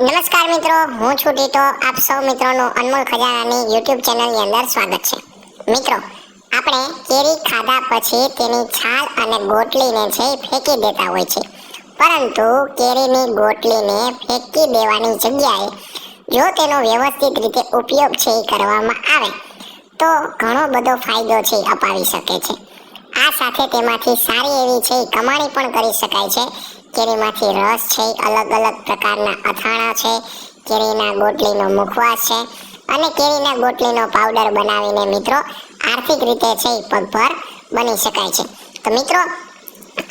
નમસ્કાર મિત્રો, હું છું ટીટો. આપ સૌ મિત્રોનું અનમોલ ખજાનાની યુટ્યુબ ચેનલની અંદર સ્વાગત છે. મિત્રો, આપણે કેરી ખાધા પછી તેની છાલ અને ગોટલીને છે ફેંકી દેતા હોય છે. પરંતુ કેરીની ગોટલીને ફેંકી દેવાની જગ્યાએ જો તેનો વ્યવસ્થિત રીતે ઉપયોગ છે કરવામાં આવે, તો ઘણો બધો ફાયદો છે અપાવી શકે છે. આ સાથે તેમાંથી સારી એવી છે કમાણી પણ કરી શકાય છે. કેરીમાંથી રસ છે અલગ અલગ પ્રકારના અથાણા છે, કેરીના ગોટલીનો મુખવાસ છે અને કેરીના ગોટલીનો પાવડર બનાવીને મિત્રો આર્થિક રીતે છે પગભર બની શકાય છે. તો મિત્રો,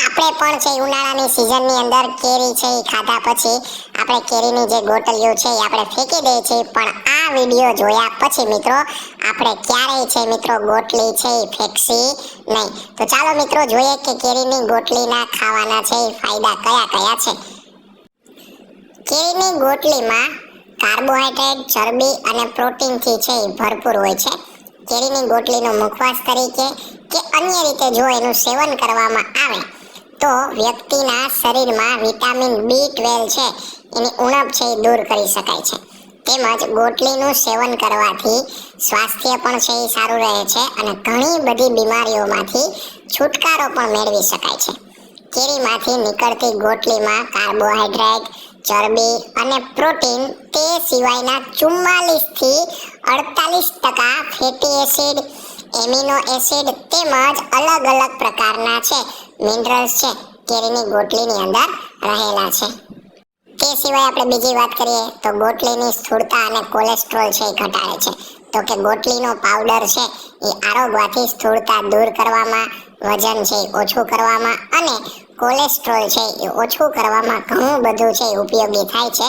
આપણે પણ છે ઉનાળાની સિઝનની અંદર કેરી છે એ ખાધા પછી આપણે કેરીની જે ગોટલીઓ છે એ આપણે ફેંકી દઈએ છીએ, પણ આ વીડિયો જોયા પછી મિત્રો, આપણે ક્યારેય છે મિત્રો ગોટલી છે એ ફેંકશી નહીં. તો ચાલો મિત્રો જોઈએ કે કેરીની ગોટલીના ખાવાના છે એ ફાયદા કયા કયા છે. કેરીની ગોટલીમાં કાર્બોહાઈડ્રેટ, ચરબી અને પ્રોટીનથી છે એ ભરપૂર હોય છે. કેરીની ગોટલીનો મુખવાસ તરીકે કે અન્ય રીતે જો એનું સેવન કરવામાં આવે, તો વ્યક્તિના શરીરમાં વિટામિન બી ટ્વેલ્વ છે એની ઉણપ છે એ દૂર કરી શકાય છે. તેમજ ગોટલીનું સેવન કરવાથી સ્વાસ્થ્ય પણ છે એ સારું રહે છે અને ઘણી બધી બીમારીઓમાંથી છુટકારો પણ મેળવી શકાય છે. કેરીમાંથી નીકળતી ગોટલીમાં કાર્બોહાઈડ્રેટ, ચરબી અને પ્રોટીન તે સિવાયના ચુમ્માલીસથી અડતાલીસ ટકા ફેટી એસિડ, એમિનો એસિડ તેમજ અલગ અલગ પ્રકારના છે. મિનરલ્સ છે. કેરીની ગોટલીની અંદર રહેલા છે. તે સિવાય આપણે બીજી વાત કરીએ તો ગોટલીની સ્થૂળતા અને કોલેસ્ટ્રોલ છે એ ઘટાડે છે. તો કે ગોટલીનો પાવડર છે એ આરોગવાથી સ્થૂળતા દૂર કરવામાં, વજન છે ઓછું કરવામાં અને કોલેસ્ટ્રોલ છે એ ઓછું કરવામાં ઘણું બધું છે ઉપયોગી થાય છે.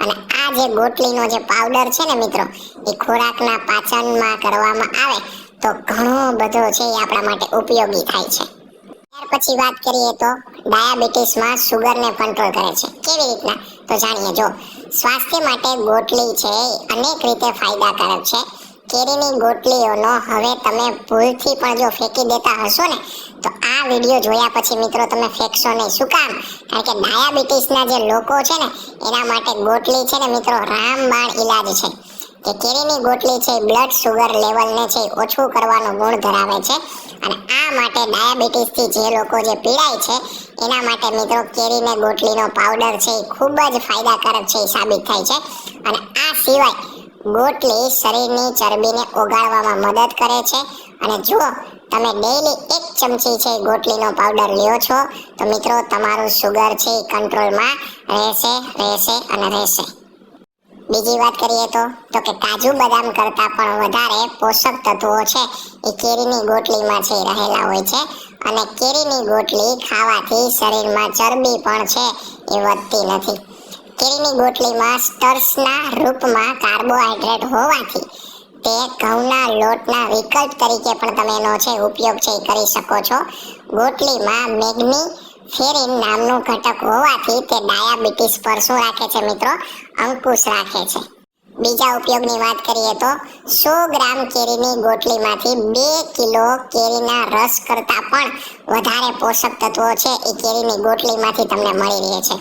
અને આ જે ગોટલીનો જે પાવડર છે ને મિત્રો, એ ખોરાકના પાચનમાં કરવામાં આવે તો ઘણો બધો છે એ આપણા માટે ઉપયોગી થાય છે. ત્યાર પછી વાત કરીએ તો ડાયાબિટીસમાં સુગરને કંટ્રોલ કરે છે. કેવી રીતના? તો જાણીએ, જો, સ્વાસ્થ્ય માટે ગોટલી છે અનેક રીતે ફાયદાકારક છે. કેરીની ગોટલીઓનો હવે તમે ભૂલથી પણ જો ફેંકી દેતા હશો ને, તો આ વીડિયો જોયા પછી મિત્રો તમે ફેંકશો નહીં. શું કામ? કારણ કે ડાયાબિટીસના જે લોકો છે ને, એના માટે ગોટલી છે ને મિત્રો રામબાણ ઈલાજ છે. કે કેરીની ગોટલી છે બ્લડ સુગર લેવલને છે ઓછું કરવાનો ગુણ ધરાવે છે. અને આ માટે ડાયાબિટીસથી જે લોકો જે પીડાય છે, એના માટે મિત્રો કેરીને ગોટલીનો પાવડર છે એ ખૂબ જ ફાયદાકારક છે એ સાબિત થાય છે. અને આ સિવાય ગોટલી શરીરની ચરબીને ઓગાળવામાં મદદ કરે છે. અને જો તમે ડેઈલી એક ચમચી છે ગોટલીનો પાવડર લ્યો છો, તો મિત્રો તમારું સુગર છે એ કંટ્રોલમાં રહેશે રહેશે અને રહેશે. બીજી વાત કરીએ તો તો કે કાજુ બદામ કરતાં પણ વધારે પોષક તત્વો છે એ કેરીની ગોટલીમાં છે, રહેલા હોય છે. અને કેરીની ગોટલી ખાવાથી શરીરમાં ચરબી પણ છે એ વધતી નથી. કેરીની ગોટલીમાં સ્ટર્સના રૂપમાં કાર્બોહાઈડ્રેટ હોવાથી તે ઘઉંના લોટના વિકલ્પ તરીકે પણ તમે એનો છે ઉપયોગ છે કરી શકો છો. ગોટલીમાં મેગ્ની ફેરિન નામનું ઘટક હોવાથી તે ડાયાબિટીસ પર શું રાખે છે મિત્રો, અંકુશ રાખે છે. બીજા ઉપયોગની વાત કરીએ તો સો ગ્રામ કેરીની ગોટલીમાંથી બે કિલો કેરીના રસ કરતાં પણ વધારે પોષક તત્વો છે એ કેરીની ગોટલીમાંથી તમને મળી રહે છે.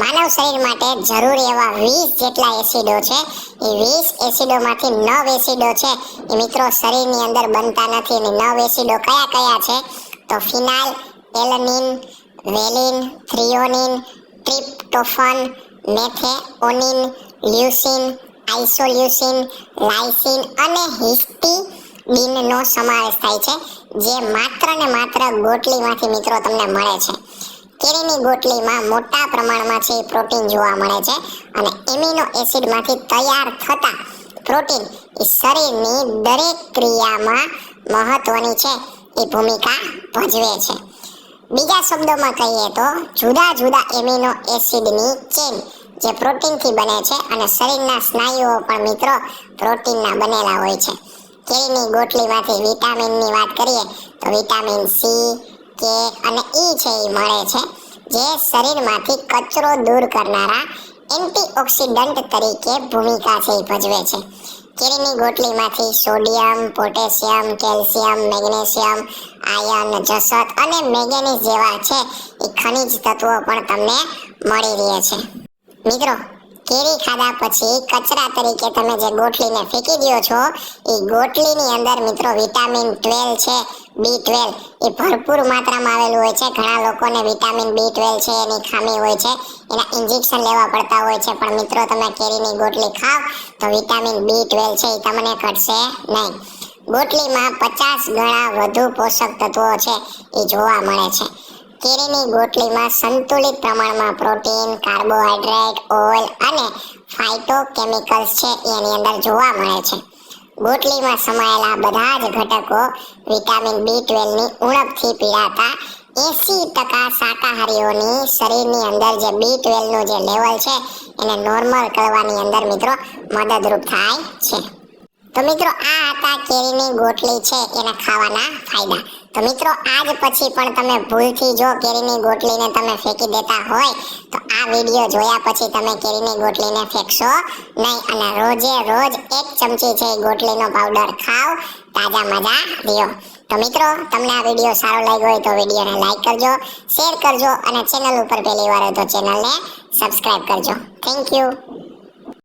માનવ શરીર માટે જરૂરી એવા વીસ જેટલા એસિડો છે. એ વીસ એસિડોમાંથી નવ એસિડો છે. એ મિત્રો શરીરની અંદર બનતા નથી. અને નવ એસિડો કયા કયા છે? તો ફિનાલ એલનિન વેલિન થ્રિયોનિન ટ્રિપ્ટોફન, મેથેઓનિન, લ્યુસિન, આઇસોલ્યુસિન લાઇસિન અને હિસ્ટીડિનનો સમાવેશ થાય છે, જે માત્ર ને માત્ર ગોટલીમાંથી મિત્રો તમને મળે છે. કેરીની ગોટલીમાં મોટા પ્રમાણમાં છે પ્રોટીન જોવા મળે છે અને એમિનો એસિડમાંથી તૈયાર થતા પ્રોટીન એ શરીરની દરેક ક્રિયામાં મહત્વની છે, એ ભૂમિકા ભજવે છે. બીજા શબ્દોમાં કહીએ તો જુદા જુદા એમિનો એસિડની ચેન જે પ્રોટીનથી બને છે અને શરીરના સ્નાયુઓ પણ મિત્રો પ્રોટીનના બનેલા હોય છે. કેરીની ગોટલીમાંથી વિટામિનની વાત કરીએ તો વિટામિન સી, કે અને ઈ છે એ મળે છે, જે શરીરમાંથી કચરો દૂર કરનારા એન્ટીઓક્સિડન્ટ તરીકે ભૂમિકા છે ભજવે છે. કેરીની ગોટલીમાંથી sodium, potassium, calcium, magnesium iron જસત અને મેંગેનીઝ જેવા છે એ ખનિજ તત્વો પણ તમને મળી રહે છે. મિત્રો, કેરી ખાધા પછી કચરા તરીકે તમે જે ગોટલીને ફેંકી દો છો, એ ગોટલીની અંદર મિત્રો વિટામિન ટ્વેલ્વ છે બી ટ્વેલ્વ એ ભરપૂર માત્રામાં આવેલું હોય છે. ઘણા લોકોને વિટામિન બી ટ્વેલ્વ છે, એની ખામી હોય છે. એના ઇન્જેક્શન લેવા પડતા હોય છે. પણ મિત્રો, તમે કેરીની ગોટલી ખાવ તો વિટામિન બી ટ્વેલ્વ છે એ તમને ઘટશે નહીં. ગોટલીમાં પચાસ ગણા વધુ પોષક તત્વો છે એ જોવા મળે છે. કેરીની ગોટલીમાં સંતુલિત પ્રમાણમાં પ્રોટીન, કાર્બોહાઈડ્રેટ, ઓઇલ અને ફાઇટોકેમિકલ્સ છે એની અંદર જોવા મળે છે. ગોટલીમાં સમાયેલા બધા જ ઘટકો વિટામિન બી ટ્વેલ્વની ઉણપથી પીડાતા એસી ટકા શાકાહારીઓની શરીરની અંદર જે બી ટ્વેલ્વનું જે લેવલ છે એને નોર્મલ કરવાની અંદર મિત્રો મદદરૂપ થાય છે. તો મિત્રો, આ હતા કેરીની ગોટલી છે એના ખાવાના ફાયદા. તો મિત્રો, આજ પછી પણ તમે ભૂલથી જો કેરીની ગોટલીને તમે ફેંકી દેતા હોય, તો આ વીડિયો જોયા પછી તમે કેરીની ગોટલીને ફેંકશો નહીં અને રોજે રોજ એક ચમચી છે ગોટલીનો પાવડર ખાવ તાજા મજા લ્યો. તો મિત્રો, તમને આ વીડિયો સારો લાગ્યો હોય તો વિડીયોને લાઈક કરજો, શેર કરજો અને ચેનલ ઉપર પહેલી વાર હોય તો ચેનલને સબસ્ક્રાઈબ કરજો. Thank you